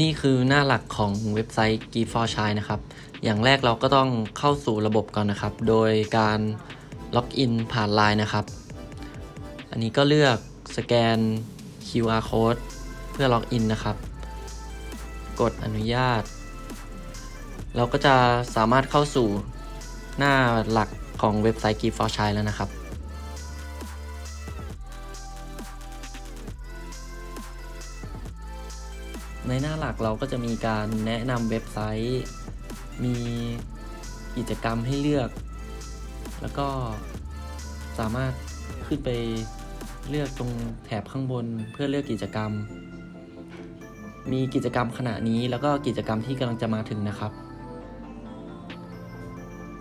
นี่คือหน้าหลักของเว็บไซต์ g f o r s h i นะครับ อย่างแรกเราก็ต้องเข้าสู่ระบบก่อนนะครับ โดยการล็อกอินผ่าน Line นะครับ อันนี้ก็เลือกสแกน QR code เพื่อล็อกอินนะครับ กดอนุญาต เราก็จะสามารถเข้าสู่หน้าหลักของเว็บไซต์ g f o r s h i แล้วนะครับ ในหน้าหลักเราก็จะมีการแนะนำเว็บไซต์ มีกิจกรรมให้เลือก แล้วก็สามารถขึ้นไปเลือกตรงแถบข้างบนเพื่อเลือกกิจกรรม มีกิจกรรมขณะนี้แล้วก็กิจกรรมที่กำลังจะมาถึงนะครับ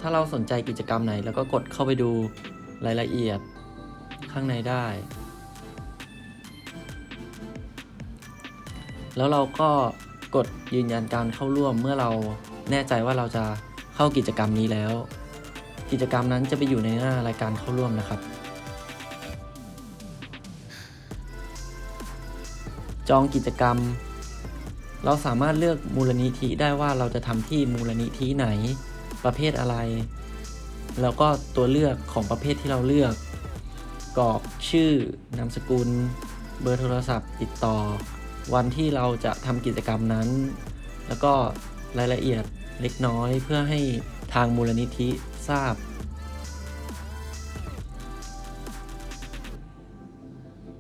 ถ้าเราสนใจกิจกรรมไหน แล้วก็กดเข้าไปดูรายละเอียดข้างในได้ แล้วเราก็กดยืนยันการเข้าร่วมเมื่อเราแน่ใจว่าเราจะเข้ากิจกรรมนี้แล้ว กิจกรรมนั้นจะไปอยู่ในหน้ารายการเข้าร่วมนะครับ จองกิจกรรม เราสามารถเลือกมูลนิธิได้ว่าเราจะทำที่มูลนิธิไหน ประเภทอะไร แล้วก็ตัวเลือกของประเภทที่เราเลือก กรอกชื่อนามสกุล เบอร์โทรศัพท์ ติดต่อ วันที่เราจะทำกิจกรรมนั้น แล้วก็รายละเอียดเล็กน้อยเพื่อให้ทางมูลนิธิทราบ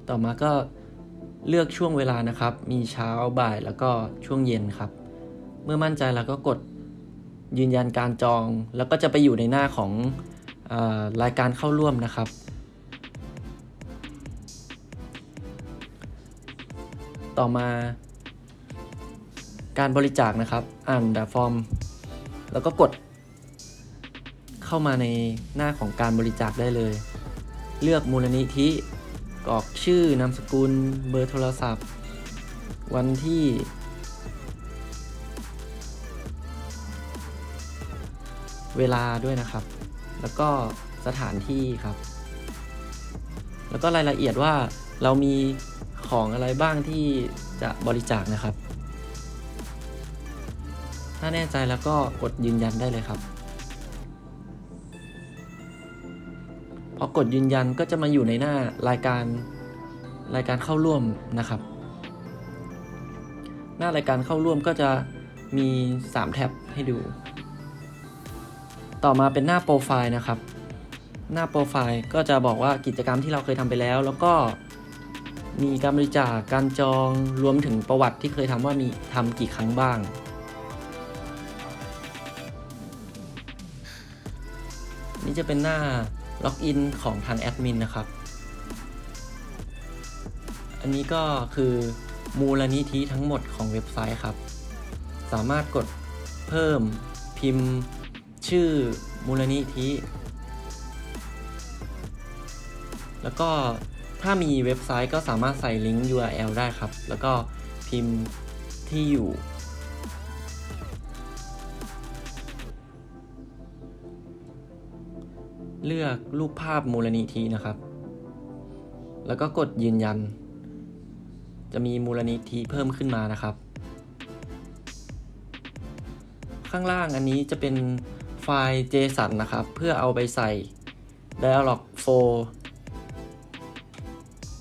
ต่อมาก็เลือกช่วงเวลานะครับ มีเช้าบ่ายแล้วก็ช่วงเย็นครับ เมื่อมั่นใจแล้วก็กดยืนยันการจอง แล้วก็จะไปอยู่ในหน้าของออรายการเข้าร่วมนะครับ ต่อมา การบริจาคนะครับ อ่านแบบฟอร์ม แล้วก็กด เข้ามาในหน้าของการบริจาคได้เลย เลือกมูลนิธิกรอกชื่อนามสกุล เบอร์โทรศัพท์ วันที่ เวลาด้วยนะครับ แล้วก็สถานที่ครับ แล้วก็รายละเอียดว่าเรามี ของอะไรบ้างที่จะบริจาคนะครับ ถ้าแน่ใจแล้วก็กดยืนยันได้เลยครับ พอกดยืนยันก็จะมาอยู่ในหน้ารายการรายการเข้าร่วมนะครับ หน้ารายการเข้าร่วมก็จะมี 3 แท็บให้ดู ต่อมาเป็นหน้าโปรไฟล์นะครับ หน้าโปรไฟล์ก็จะบอกว่ากิจกรรมที่เราเคยทำไปแล้ว แล้วก็ มีการบริจาคการจองรวมถึงประวัติที่เคยทำว่ามีทำกี่ครั้งบ้าง นี่จะเป็นหน้าล็อกอินของทางแอดมินนะครับ อันนี้ก็คือมูลนิธิทั้งหมดของเว็บไซต์ครับ สามารถกดเพิ่มพิมพ์ชื่อมูลนิธิ แล้วก็ ถ้ามีเว็บไซต์ก็สามารถใส่ลิงก์ URL ได้ครับ แล้วก็พิมพ์ที่อยู่ เลือกรูปภาพมูลนิธินะครับ แล้วก็กดยืนยัน จะมีมูลนิธิเพิ่มขึ้นมานะครับ ข้างล่างอันนี้จะเป็นไฟล์ JSON นะครับ เพื่อเอาไปใส่ Dialog 4เ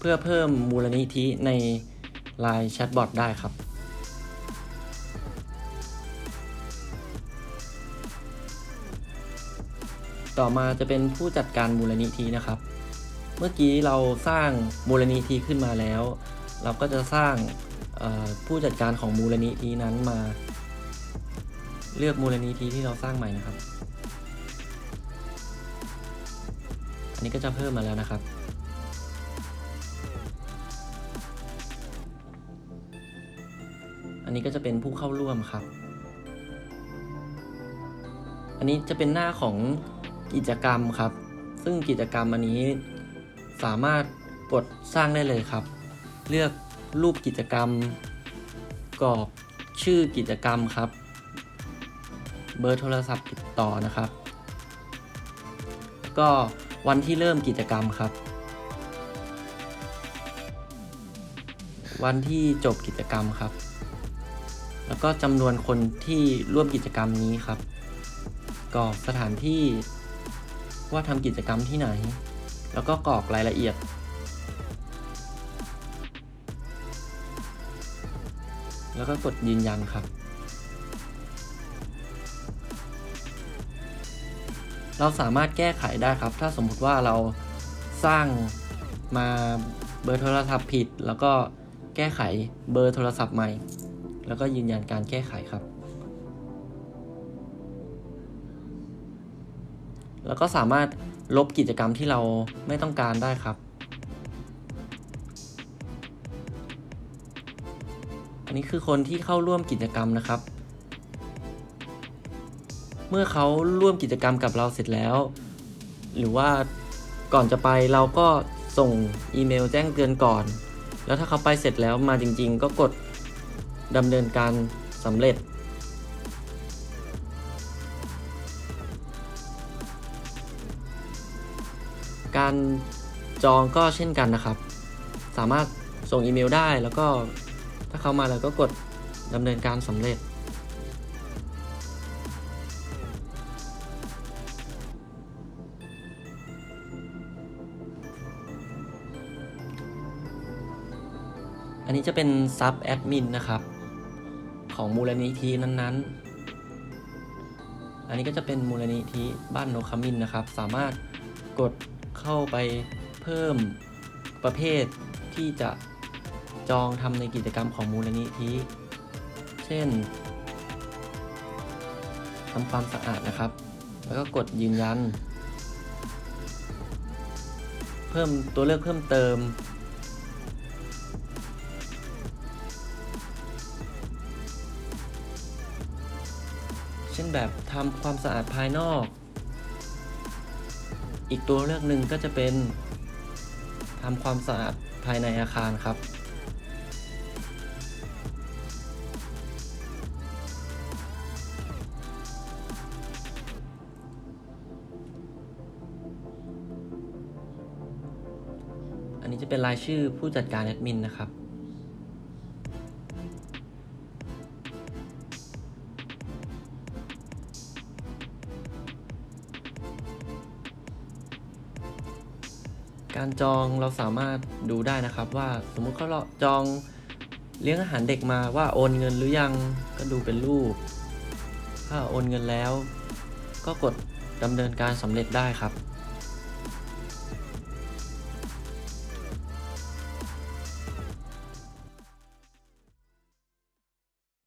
พื่อเพิ่มมูลนิธิใน Line Chatbot ได้ครับ ต่อมาจะเป็นผู้จัดการมูลนิธินะครับ เมื่อกี้เราสร้างมูลนิธิขึ้นมาแล้ว เราก็จะสร้างผู้จัดการของมูลนิธินั้นมา เลือกมูลนิธิที่เราสร้างใหม่นะครับ อันนี้ก็จะเพิ่มมาแล้วนะครับ อันนี้ก็จะเป็นผู้เข้าร่วมครับ อันนี้จะเป็นหน้าของกิจกรรมครับ ซึ่งกิจกรรมอันนี้สามารถกดสร้างได้เลยครับ เลือกรูปกิจกรรม กรอกชื่อกิจกรรมครับ เบอร์โทรศัพท์ติดต่อนะครับ ก็วันที่เริ่มกิจกรรมครับ วันที่จบกิจกรรมครับ แล้วก็จำนวนคนที่ร่วมกิจกรรมนี้ครับกรอกสถานที่ว่าทำกิจกรรมที่ไหน แล้วก็กรอกรายละเอียด แล้วก็กดยืนยันครับ เราสามารถแก้ไขได้ครับ ถ้าสมมุติว่าเราสร้างมาเบอร์โทรศัพท์ผิด แล้วก็แก้ไขเบอร์โทรศัพท์ใหม่ แล้วก็ยืนยันการแก้ไขครับ แล้วก็สามารถลบกิจกรรมที่เราไม่ต้องการได้ครับ อันนี้คือคนที่เข้าร่วมกิจกรรมนะครับ เมื่อเขาร่วมกิจกรรมกับเราเสร็จแล้ว หรือว่าก่อนจะไปเราก็ส่งอีเมลแจ้งเตือนก่อน แล้วถ้าเขาไปเสร็จแล้วมาจริง ๆ ก็กด ดำเนินการสำเร็จ การจองก็เช่นกันนะครับ สามารถส่งอีเมลได้แล้วก็ถ้าเขามาแล้วก็กดดำเนินการสำเร็จ อันนี้จะเป็นซับแอดมินนะครับ ของมูลนิธินั้นๆ อันนี้ก็จะเป็นมูลนิธิบ้านโนกขมิ้นนะครับ สามารถกดเข้าไปเพิ่มประเภทที่จะจองทำในกิจกรรมของมูลนิธิ เช่นทำความสะอาดนะครับ แล้วก็กดยืนยัน เพิ่มตัวเลือกเพิ่มเติม เช่นแบบทำความสะอาดภายนอก อีกตัวเลือกหนึ่งก็จะเป็นทำความสะอาดภายในอาคารครับ อันนี้จะเป็นรายชื่อผู้จัดการแอดมินนะครับ การจองเราสามารถดูได้นะครับว่าสมมุติเขาจองเลี้ยงอาหารเด็กมาว่าโอนเงินหรือยังก็ดูเป็นรูป ถ้าโอนเงินแล้ว ก็กดดำเนินการสำเร็จได้ครับ